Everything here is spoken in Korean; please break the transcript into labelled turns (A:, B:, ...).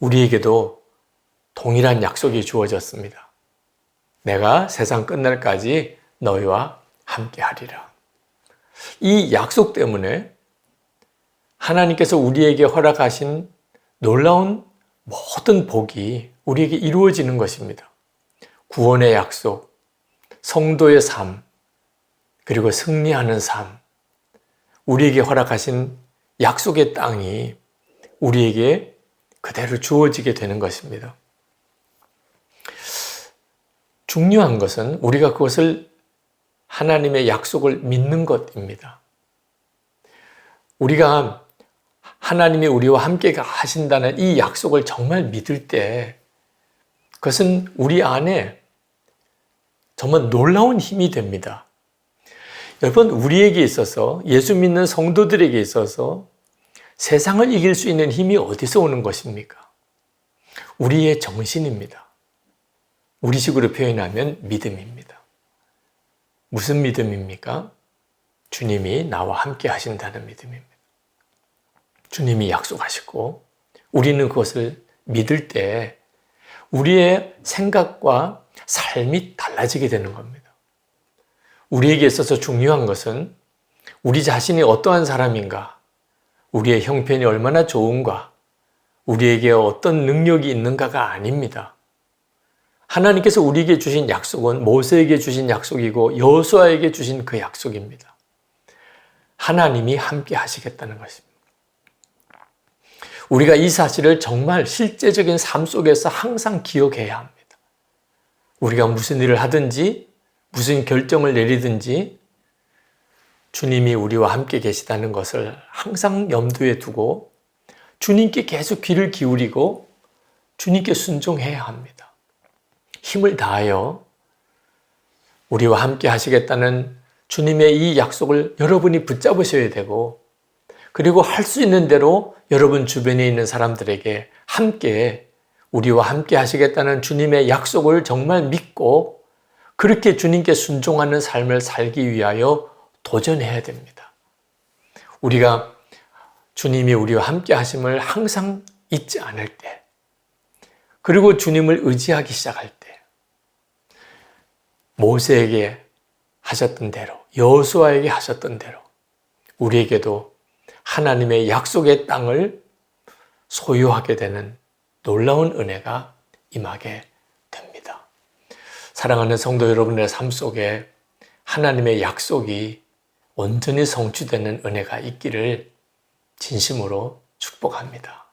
A: 우리에게도 동일한 약속이 주어졌습니다. 내가 세상 끝날까지 너희와 함께 하리라. 이 약속 때문에 하나님께서 우리에게 허락하신 놀라운 모든 복이 우리에게 이루어지는 것입니다. 구원의 약속, 성도의 삶, 그리고 승리하는 삶, 우리에게 허락하신 약속의 땅이 우리에게 그대로 주어지게 되는 것입니다. 중요한 것은 우리가 그것을 하나님의 약속을 믿는 것입니다. 우리가 하나님이 우리와 함께 하신다는 이 약속을 정말 믿을 때 그것은 우리 안에 정말 놀라운 힘이 됩니다. 여러분, 우리에게 있어서 예수 믿는 성도들에게 있어서 세상을 이길 수 있는 힘이 어디서 오는 것입니까? 우리의 정신입니다. 우리식으로 표현하면 믿음입니다. 무슨 믿음입니까? 주님이 나와 함께 하신다는 믿음입니다. 주님이 약속하시고 우리는 그것을 믿을 때 우리의 생각과 삶이 달라지게 되는 겁니다. 우리에게 있어서 중요한 것은 우리 자신이 어떠한 사람인가, 우리의 형편이 얼마나 좋은가, 우리에게 어떤 능력이 있는가가 아닙니다. 하나님께서 우리에게 주신 약속은 모세에게 주신 약속이고 여호수아에게 주신 그 약속입니다. 하나님이 함께 하시겠다는 것입니다. 우리가 이 사실을 정말 실제적인 삶 속에서 항상 기억해야 합니다. 우리가 무슨 일을 하든지 무슨 결정을 내리든지 주님이 우리와 함께 계시다는 것을 항상 염두에 두고 주님께 계속 귀를 기울이고 주님께 순종해야 합니다. 힘을 다하여 우리와 함께 하시겠다는 주님의 이 약속을 여러분이 붙잡으셔야 되고 그리고 할 수 있는 대로 여러분 주변에 있는 사람들에게 함께 우리와 함께 하시겠다는 주님의 약속을 정말 믿고 그렇게 주님께 순종하는 삶을 살기 위하여 도전해야 됩니다. 우리가 주님이 우리와 함께 하심을 항상 잊지 않을 때, 그리고 주님을 의지하기 시작할 때, 모세에게 하셨던 대로, 여호수아에게 하셨던 대로, 우리에게도 하나님의 약속의 땅을 소유하게 되는 놀라운 은혜가 임하게 됩니다. 사랑하는 성도 여러분의 삶 속에 하나님의 약속이 온전히 성취되는 은혜가 있기를 진심으로 축복합니다.